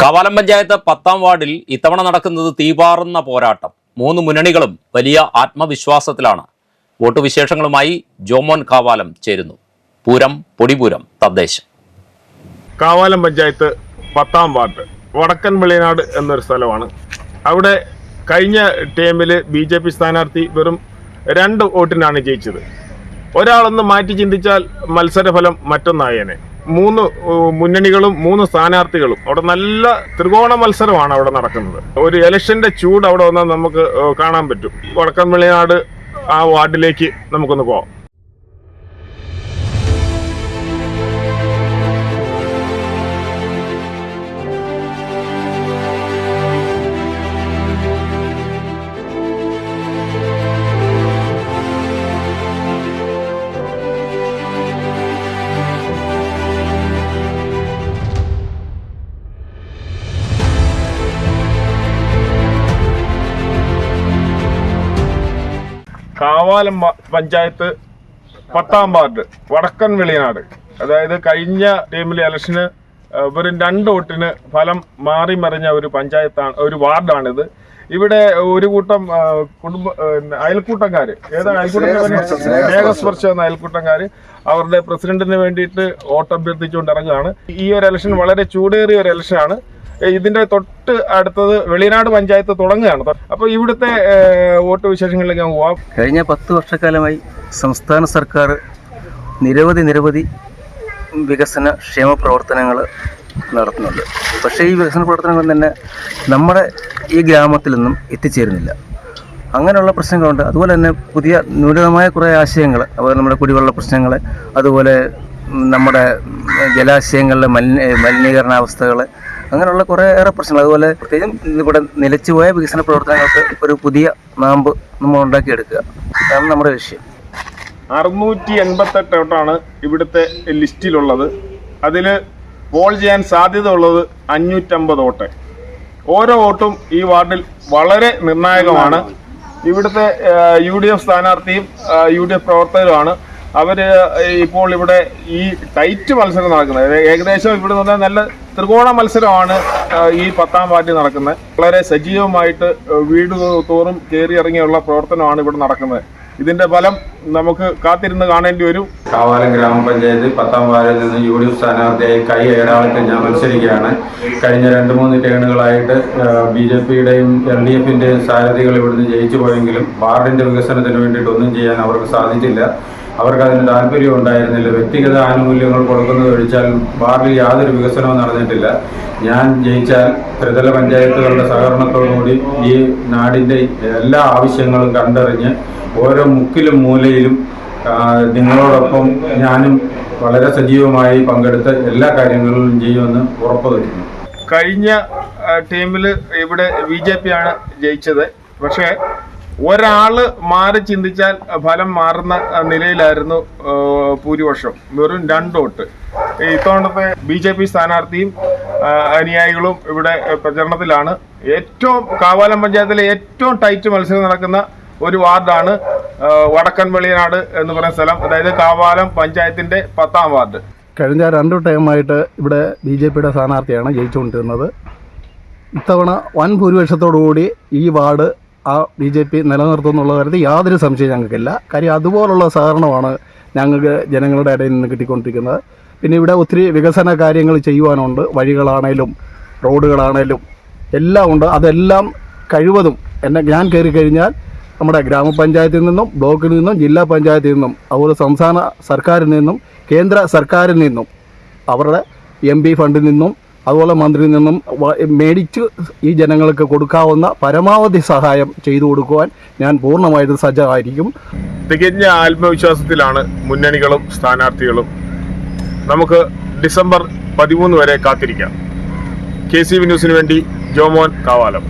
കവാലം പഞ്ചായത്ത് പത്താം വാർഡിൽ ഇത്തവണ നടക്കുന്നത് തീപാറുന്ന പോരാട്ടം. മൂന്ന് മുന്നണികളും വലിയ ആത്മവിശ്വാസത്തിലാണ്. വോട്ട് വിശേഷങ്ങളുമായി ജോമോൻ കാവാലം ചേരുന്നു. പൂരം പൊടിപൂരം തദ്ദേശം. കാവാലം പഞ്ചായത്ത് പത്താം വാർഡ് വടക്കൻ വെളിയനാട് എന്നൊരു സ്ഥലമാണ്. അവിടെ കഴിഞ്ഞ ടേമിൽ ബി ജെ പി സ്ഥാനാർത്ഥി വെറും രണ്ട് വോട്ടിനാണ് ജയിച്ചത്. ഒരാളൊന്ന് മാറ്റി ചിന്തിച്ചാൽ മത്സരഫലം മറ്റൊന്നായേനെ. മൂന്ന് മുന്നണികളും മൂന്ന് സ്ഥാനാർത്ഥികളും അവിടെ നല്ല ത്രികോണ മത്സരമാണ് അവിടെ നടക്കുന്നത്. ഒരു ഇലക്ഷന്റെ ചൂട് അവിടെ വന്നാൽ നമുക്ക് കാണാൻ പറ്റും. വടക്കൻ വെളിനാട് ആ വാർഡിലേക്ക് നമുക്കൊന്ന് പോവാം. കാവാലം പഞ്ചായത്ത് പത്താം വാർഡ് വടക്കൻ വെളിനാട്. അതായത് കഴിഞ്ഞ ടീമിലെ ഇലക്ഷന് വെറും രണ്ട് വോട്ടിന് ഫലം മാറി മറിഞ്ഞ ഒരു പഞ്ചായത്താണ് ഒരു വാർഡാണിത്. ഇവിടെ ഒരു കൂട്ടം കുടുംബ അയൽക്കൂട്ടക്കാര് ഏതാണ് അയൽക്കൂട്ടം സ്നേഹസ്പർശ എന്ന അയൽക്കൂട്ടക്കാര് അവരുടെ പ്രസിഡന്റിന് വേണ്ടിയിട്ട് വോട്ട് അഭ്യർത്ഥിച്ചുകൊണ്ട് ഇറങ്ങുകയാണ്. ഈ ഒരു ഇലക്ഷൻ വളരെ ചൂടേറിയ ഒരു ഇലക്ഷനാണ്. ഇതിന്റെ തൊട്ട് അടുത്തത് വെളിനാട് പഞ്ചായത്ത് തുടങ്ങുകയാണ്. അപ്പോൾ ഇവിടുത്തെ വോട്ട് വിശേഷങ്ങളിലേക്ക് നമുക്ക് പോവാം. കഴിഞ്ഞ പത്ത് വർഷക്കാലമായി സംസ്ഥാന സർക്കാർ നിരവധി നിരവധി വികസന ക്ഷേമ പ്രവർത്തനങ്ങൾ നടത്തുന്നുണ്ട്. പക്ഷേ ഈ വികസന പ്രവർത്തനങ്ങൾ തന്നെ നമ്മുടെ ഈ ഗ്രാമത്തിൽ നിന്നും എത്തിച്ചേരുന്നില്ല. അങ്ങനെയുള്ള പ്രശ്നങ്ങളുണ്ട്. അതുപോലെ തന്നെ പുതിയ നൂതനമായ കുറേ ആശയങ്ങൾ അതുപോലെ നമ്മുടെ കുടിവെള്ള പ്രശ്നങ്ങൾ അതുപോലെ നമ്മുടെ ജലാശയങ്ങളിലെ മലിന അങ്ങനെയുള്ള കുറേയേറെ പ്രശ്നങ്ങൾ. അതുപോലെ പ്രത്യേകിച്ചും ഇവിടെ നിലച്ചുപോയ വികസന പ്രവർത്തനങ്ങൾക്ക് ഒരു പുതിയ നാമ്പ് നമ്മൾ ഉണ്ടാക്കിയെടുക്കുക. അതാണ് നമ്മുടെ ലക്ഷ്യം. അറുന്നൂറ്റി എൺപത്തെട്ട് വോട്ടാണ് ഇവിടുത്തെ ലിസ്റ്റിലുള്ളത്. അതിൽ പോൾ ചെയ്യാൻ സാധ്യത ഉള്ളത് അഞ്ഞൂറ്റമ്പത് വോട്ട്. ഓരോ വോട്ടും ഈ വാർഡിൽ വളരെ നിർണായകമാണ്. ഇവിടുത്തെ യു ഡി എഫ് സ്ഥാനാർത്ഥിയും യു ഡി എഫ് പ്രവർത്തകരുമാണ്. അവർ ഇപ്പോൾ ഇവിടെ ഈ ടൈറ്റ് മത്സരം നടക്കുന്നത്. ഏകദേശം ഇവിടെ നിന്ന് നല്ല ത്രികോണ മത്സരമാണ് ഈ പത്താം വാർഡിൽ നടക്കുന്നത്. വളരെ സജീവമായിട്ട് വീട് തോറും കയറി ഇറങ്ങിയുള്ള പ്രവർത്തനമാണ് ഇവിടെ നടക്കുന്നത്. ഇതിന്റെ ഫലം നമുക്ക് കാത്തിരുന്ന് കാണേണ്ടി വരും. കാവാലം ഗ്രാമപഞ്ചായത്ത് പത്താം വാർഡിൽ നിന്ന് യു ഡി എഫ് സ്ഥാനാർത്ഥിയായി കൈ ഏഴാളത്തിൽ ഞാൻ മത്സരിക്കുകയാണ്. കഴിഞ്ഞ രണ്ട് മൂന്ന് ടേണുകളായിട്ട് ബി ജെ പിയുടെയും എൽ ഡി എഫിന്റെയും സാരഥികൾ ഇവിടുന്ന് ജയിച്ചു പോയെങ്കിലും വാർഡിന്റെ വികസനത്തിന് വേണ്ടിയിട്ട് ഒന്നും ചെയ്യാൻ അവർക്ക് സാധിച്ചില്ല. അവർക്ക് അതിന് താല്പര്യം ഉണ്ടായിരുന്നില്ല. വ്യക്തിഗത ആനുകൂല്യങ്ങൾ കൊടുക്കുന്നത് ഒഴിച്ചാൽ വാർഡിൽ യാതൊരു വികസനവും നടന്നിട്ടില്ല. ഞാൻ ജയിച്ചാൽ ത്രിതല പഞ്ചായത്തുകളുടെ സഹകരണത്തോടുകൂടി ഈ നാടിന്റെ എല്ലാ ആവശ്യങ്ങളും കണ്ടറിഞ്ഞ് ഓരോ മുക്കിലും മൂലയിലും നിങ്ങളോടൊപ്പം ഞാനും വളരെ സജീവമായി പങ്കെടുത്ത് എല്ലാ കാര്യങ്ങളിലും ചെയ്യുമെന്ന് ഉറപ്പ് തരുന്നു കഴിഞ്ഞ ടീമിൽ ഇവിടെ ബി ജെ പി ആണ് ജയിച്ചത്. പക്ഷേ ഒരാൾ മാറി ചിന്തിച്ചാൽ ഫലം മാറുന്ന നിലയിലായിരുന്നു ഭൂരിപക്ഷം. വെറും രണ്ട് വോട്ട്. ഇത്തവണത്തെ ബി ജെ പി സ്ഥാനാർത്ഥിയും അനുയായികളും ഇവിടെ പ്രചരണത്തിലാണ്. ഏറ്റവും കാവാലം പഞ്ചായത്തിലെ ഏറ്റവും ടൈറ്റ് മത്സരം നടക്കുന്ന ഒരു വാർഡാണ് വടക്കൻ വെളിയനാട് എന്ന് പറയുന്ന സ്ഥലം. അതായത് കാവാലം പഞ്ചായത്തിന്റെ പത്താം വാർഡ്. കഴിഞ്ഞ രണ്ടു ടൈമായിട്ട് ഇവിടെ ബി ജെ പിയുടെ സ്ഥാനാർത്ഥിയാണ് ജയിച്ചുകൊണ്ടിരുന്നത്. ഇത്തവണ വൻ ഭൂരിപക്ഷത്തോടുകൂടി ഈ വാർഡ് ആ ബി ജെ പി നിലനിർത്തുന്നുള്ള കാര്യത്തിൽ യാതൊരു സംശയം ഞങ്ങൾക്കില്ല. കാര്യം അതുപോലുള്ള സഹകരണമാണ് ഞങ്ങൾക്ക് ജനങ്ങളുടെ ഇടയിൽ നിന്ന് കിട്ടിക്കൊണ്ടിരിക്കുന്നത്. പിന്നെ ഇവിടെ ഒത്തിരി വികസന കാര്യങ്ങൾ ചെയ്യുവാനുണ്ട്. വഴികളാണേലും റോഡുകളാണേലും എല്ലാം ഉണ്ട്. അതെല്ലാം കഴിവതും എന്നെ ഞാൻ കയറി കഴിഞ്ഞാൽ നമ്മുടെ ഗ്രാമപഞ്ചായത്തിൽ നിന്നും ബ്ലോക്കിൽ നിന്നും ജില്ലാ പഞ്ചായത്തിൽ നിന്നും അതുപോലെ സംസ്ഥാന സർക്കാരിൽ നിന്നും കേന്ദ്ര സർക്കാരിൽ നിന്നും അവരുടെ എം ഫണ്ടിൽ നിന്നും അതുപോലെ മന്ത്രിയിൽ നിന്നും മേടിച്ച് ഈ ജനങ്ങൾക്ക് കൊടുക്കാവുന്ന പരമാവധി സഹായം ചെയ്തു കൊടുക്കുവാൻ ഞാൻ പൂർണമായിട്ടും സജ്ജമായിരിക്കും തികഞ്ഞ ആത്മവിശ്വാസത്തിലാണ് മുന്നണികളും സ്ഥാനാർത്ഥികളും നമുക്ക് ഡിസംബർ പതിമൂന്ന് വരെ കാത്തിരിക്കാം. കെ സി വി ന്യൂസിന് വേണ്ടി ജോമോൻ കാവാലം.